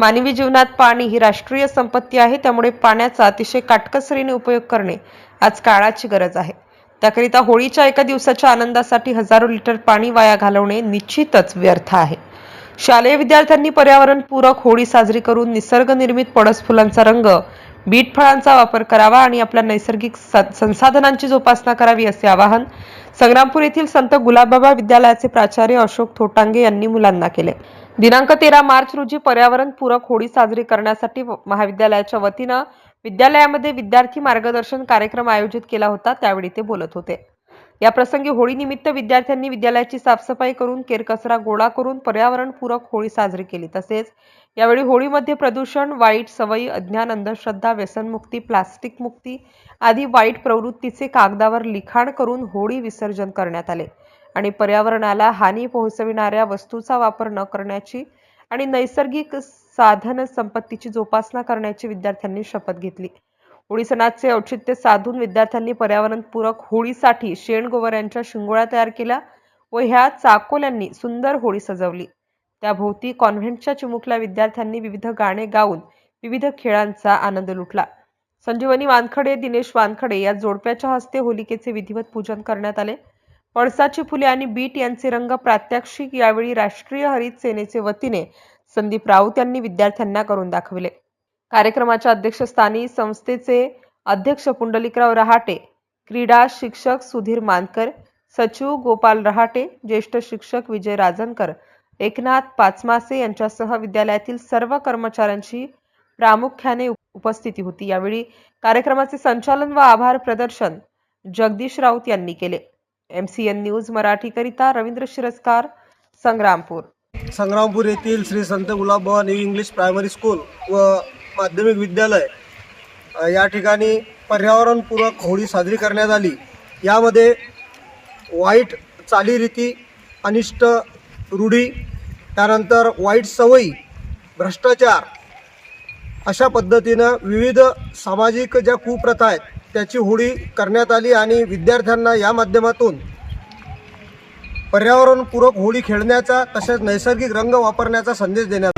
मानवी जीवनात पाणी ही राष्ट्रीय संपत्ती आहे त्यामुळे पाण्याचा अतिशय काटकसरीने उपयोग करणे आज काळाची गरज आहे. त्याकरिता होळीच्या एका दिवसाच्या आनंदासाठी हजारो लिटर पाणी वाया घालवणे निश्चितच व्यर्थ आहे. शालेय विद्यार्थ्यांनी पर्यावरणपूरक होळी साजरी करून निसर्ग निर्मित फुलांचा रंग बीट फळांचा वापर करावा आणि आपल्या नैसर्गिक संसाधनांची जोपासना करावी असे आवाहन संग्रामपूर येथील संत गुलाबबाबा विद्यालयाचे प्राचार्य अशोक थोटांगे यांनी मुलांना केले. दिनांक तेरा मार्च रोजी पर्यावरण पूरक होळी साजरी करण्यासाठी महाविद्यालयाच्या वतीनं विद्यालयामध्ये विद्यार्थी मार्गदर्शन कार्यक्रम आयोजित केला होता त्यावेळी ते बोलत होते. या प्रसंगी होळीनिमित्त विद्यार्थ्यांनी विद्यालयाची साफसफाई करून केरकचरा गोळा करून पर्यावरणपूरक होळी साजरी केली. तसेच यावेळी होळीमध्ये प्रदूषण वाईट सवयी अज्ञान अंधश्रद्धा व्यसनमुक्ती प्लास्टिक मुक्ती आदी वाईट प्रवृत्तीचे कागदावर लिखाण करून होळी विसर्जन करण्यात आले. आणि पर्यावरणाला हानी पोहोचविणाऱ्या वस्तूचा वापर न करण्याची आणि नैसर्गिक साधन संपत्तीची जोपासना करण्याची विद्यार्थ्यांनी शपथ घेतली. होळी सणाचे औचित्य साधून विद्यार्थ्यांनी पर्यावरणपूरक होळीसाठी शेणगोवऱ्यांच्या शिंगोळ्या तयार केल्या व ह्या चाकोल्यांनी सुंदर होळी सजवली. त्याभोवती कॉन्व्हेंटच्या चिमुकल्या विद्यार्थ्यांनी विविध गाणे गाऊन विविध खेळांचा आनंद लुटला. संजीवनी वानखडे दिनेश वानखडे या जोडप्याच्या हस्ते होलिकेचे विधिवत पूजन करण्यात आले. पळसाची फुले आणि बीट यांचे रंग प्रात्यक्षिक यावेळी राष्ट्रीय हरित सेनेचे वतीने संदीप राऊत यांनी विद्यार्थ्यांना करून दाखविले. कार्यक्रमाच्या अध्यक्षस्थानी संस्थेचे अध्यक्ष पुंडलिकराव रहाटे क्रीडा शिक्षक सुधीर मानकर सचिव गोपाल रहाटे ज्येष्ठ शिक्षक विजय राजनकर एकनाथ पाचमासे यांच्यासह विद्यालयातील सर्व कर्मचाऱ्यांची प्रामुख्याने उपस्थिती होती. यावेळी कार्यक्रमाचे संचालन व आभार प्रदर्शन जगदीश राऊत यांनी केले. एम सी एन न्यूज मराठीकरिता रवींद्र शिरस्कार संग्रामपूर. संग्रामपूर येथील श्री संत गुलाबबाबा इंग्लिश प्रायमरी स्कूल व माध्यमिक विद्यालय या ठिकाणी पर्यावरणपूरक होळी साजरी करण्यात आली. यामध्ये वाईट चालीरीती अनिष्ट रूढी त्यानंतर वाईट सवयी भ्रष्टाचार अशा पद्धतीनं विविध सामाजिक ज्या कुप्रथा आहेत त्याची होळी करण्यात आली आणि विद्यार्थ्यांना या माध्यमातून पर्यावरणपूरक होळी खेळण्याचा तसेच नैसर्गिक रंग वापरण्याचा संदेश देण्यात